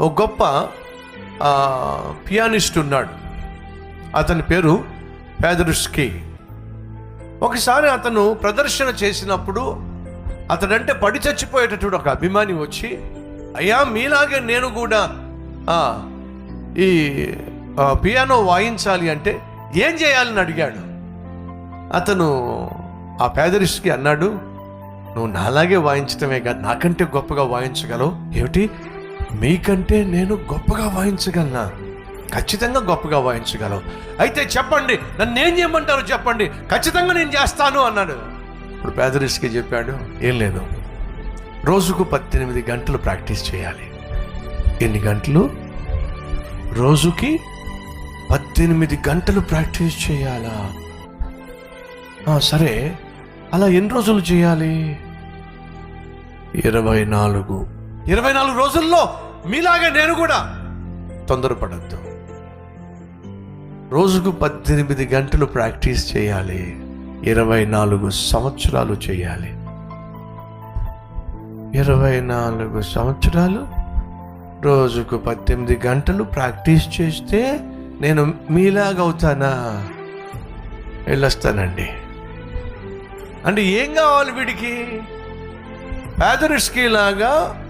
ఒక గొప్ప పియానిస్ట్ ఉన్నాడు. అతని పేరు పేదరుష్కి ఒకసారి అతను ప్రదర్శన చేసినప్పుడు అతడంటే పడి చచ్చిపోయేటటువంటి ఒక అభిమాని వచ్చి అయ్యా మీలాగే నేను కూడా ఈ పియానో వాయించాలి అంటే ఏం చేయాలని అడిగాడు. అతను ఆ పేదరిస్కి అన్నాడు నువ్వు నాలాగే వాయించటమే కాదు నాకంటే గొప్పగా వాయించగలవు. ఏమిటి? మీకంటే నేను గొప్పగా వాయించగలనా? ఖచ్చితంగా గొప్పగా వాయించగలవు. అయితే చెప్పండి నన్ను ఏం చేయమంటారో చెప్పండి? ఖచ్చితంగా నేను చేస్తాను అన్నాడు. ఇప్పుడు పేదరిస్కి చెప్పాడు ఏం లేదు. రోజుకు పద్దెనిమిది గంటలు ప్రాక్టీస్ చేయాలి. ఎన్ని గంటలు? రోజుకి పద్దెనిమిది గంటలు ప్రాక్టీస్ చేయాలా? సరే. అలా ఎన్ని రోజులు చేయాలి? ఇరవై నాలుగు. ఇరవై నాలుగు రోజుల్లో మీలాగే నేను కూడా తొందరపడద్దు. రోజుకు పద్దెనిమిది గంటలు ప్రాక్టీస్ చేయాలి. ఇరవై నాలుగు సంవత్సరాలు చేయాలి. ఇరవై నాలుగు సంవత్సరాలు రోజుకు పద్దెనిమిది గంటలు ప్రాక్టీస్ చేస్తే నేను మీలాగవుతానా వెళ్ళొస్తానండి. అంటే ఏం కావాలి వీడికి? పేదరిస్కి లాగా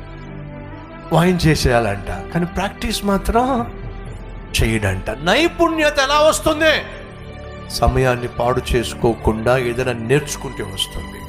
వాయించేసేయాలంట కానీ ప్రాక్టీస్ మాత్రం చేయడంట. నైపుణ్యత ఎలా వస్తుంది? సమయాన్ని పాడు చేసుకోకుండా ఏదైనా నేర్చుకుంటే వస్తుంది.